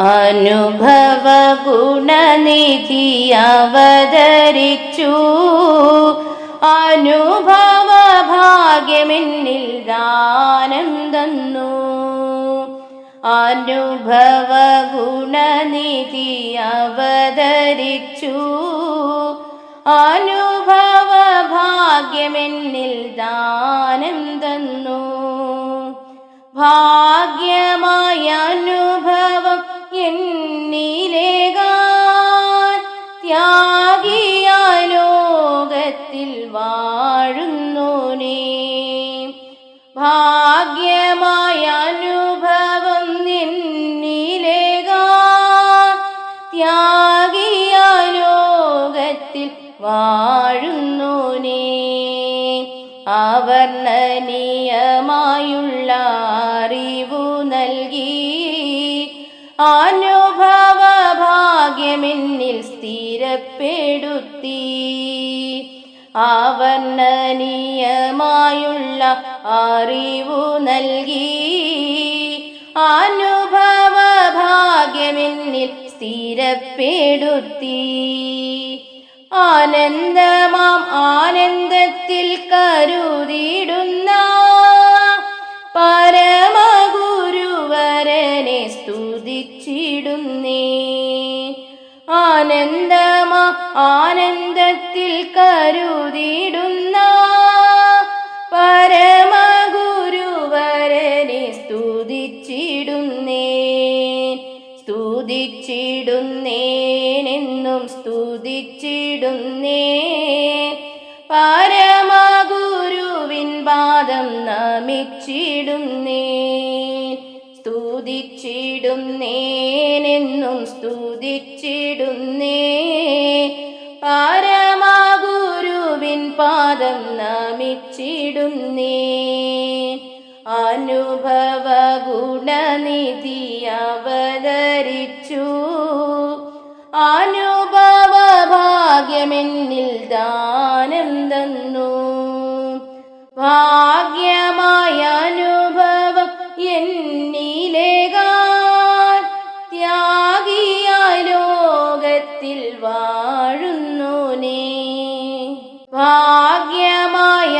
അനുഭവ ഗുണനിധി അവതരിച്ചു അനുഭവ ഭാഗ്യമെന്നിൽ ദാനം തന്നു. അനുഭവ ഗുണനിധി അവതരിച്ചു അനുഭവ ഭാഗ്യമെന്നിൽ ദാനം തന്നു. ഭാഗ്യമായ ത്യാഗിയ ലോകത്തിൽ വാഴുന്നു നീ. ഭാഗ്യമായ അനുഭവം നിന്നിലേക ത്യാഗിയ ലോകത്തിൽ വാഴുന്നു നീ. അവർണനീയമായുള്ള അറിവു നൽകി അനുഭവ ഭാഗ്യമെന്നിൽ സ്ഥിരപ്പെടുത്തി. ആവർണനീയമായുള്ള അറിവു നൽകി. അനുഭവ ഭാഗ്യമെന്നിൽ സ്ഥിരപ്പെടുത്തി. ആനന്ദമാം ആനന്ദത്തിൽ കരുതിടുന്ന പരമഗുരുവരനെ സ്തുതിച്ചിടുന്നേ. ആനന്ദമാം ആനന്ദത്തിൽ കരുതിടുന്ന പരമഗുരുവരനെ സ്തുതിച്ചിടുന്നേ സ്തുതിച്ചിടുന്നേനെന്നും സ്തുതിച്ചിടുന്നേ പരമഗുരുവിൻ പാദം നമിച്ചിടുന്നേ സ്തുതിച്ചിടുന്നേനെന്നും സ്തുതിച്ചിടുന്നേ നമിച്ചിടുന്നേ അനുഭവ ഗുണനിധി അവതരിച്ചു. അനുഭവ ഭാഗ്യമെന്നിൽ ദാനം തന്നു. ഭാഗ്യമായ ഭാഗ്യമായ